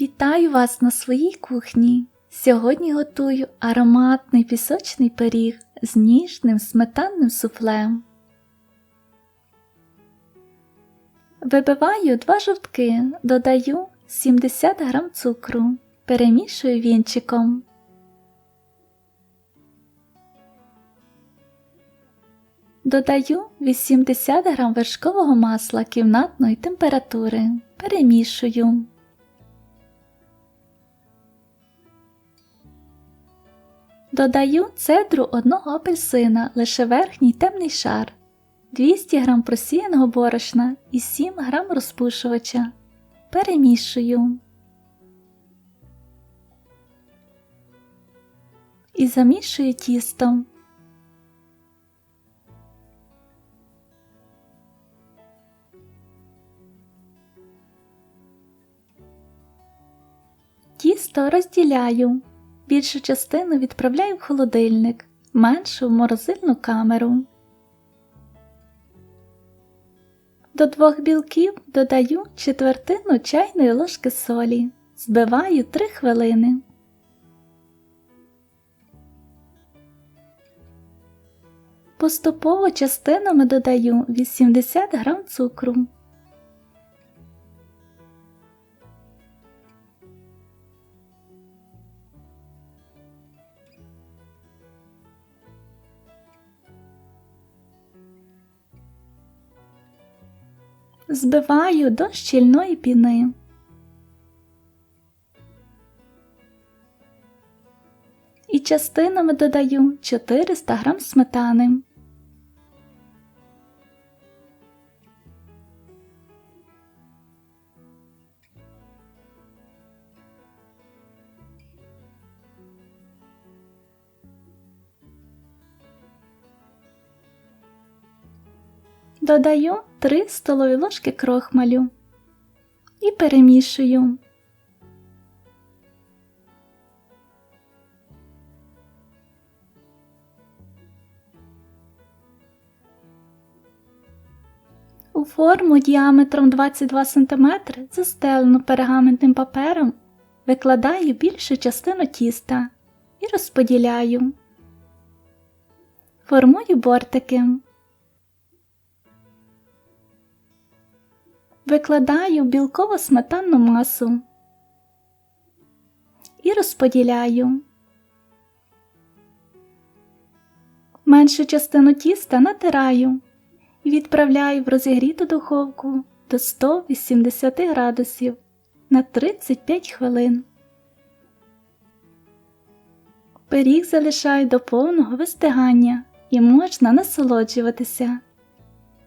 Вітаю вас на своїй кухні. Сьогодні готую ароматний пісочний пиріг з ніжним сметанним суфлем. Вибиваю два жовтки, додаю 70 г цукру, перемішую вінчиком. Додаю 80 г вершкового масла кімнатної температури. Перемішую. Додаю цедру одного апельсина, лише верхній темний шар, 200 г просіяного борошна і 7 г розпушувача. Перемішую. І замішую тісто. Тісто розділяю. Більшу частину відправляю в холодильник, меншу в морозильну камеру. До двох білків додаю четвертину чайної ложки солі. Збиваю 3 хвилини. Поступово частинами додаю 80 г цукру. Збиваю до щільної піни. І частинами додаю 400 г сметани. Додаю 3 столові ложки крохмалю і перемішую. У форму діаметром 22 см, застелену пергаментним папером, викладаю більшу частину тіста і розподіляю. Формую бортики. Викладаю білково сметанну масу і розподіляю. Меншу частину тіста натираю і відправляю в розігріту духовку до 180 градусів на 35 хвилин. Пиріг залишаю до повного вистигання і можна насолоджуватися.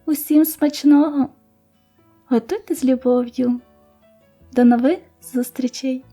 Усім смачного! Готуйте з любов'ю. До нових зустрічей!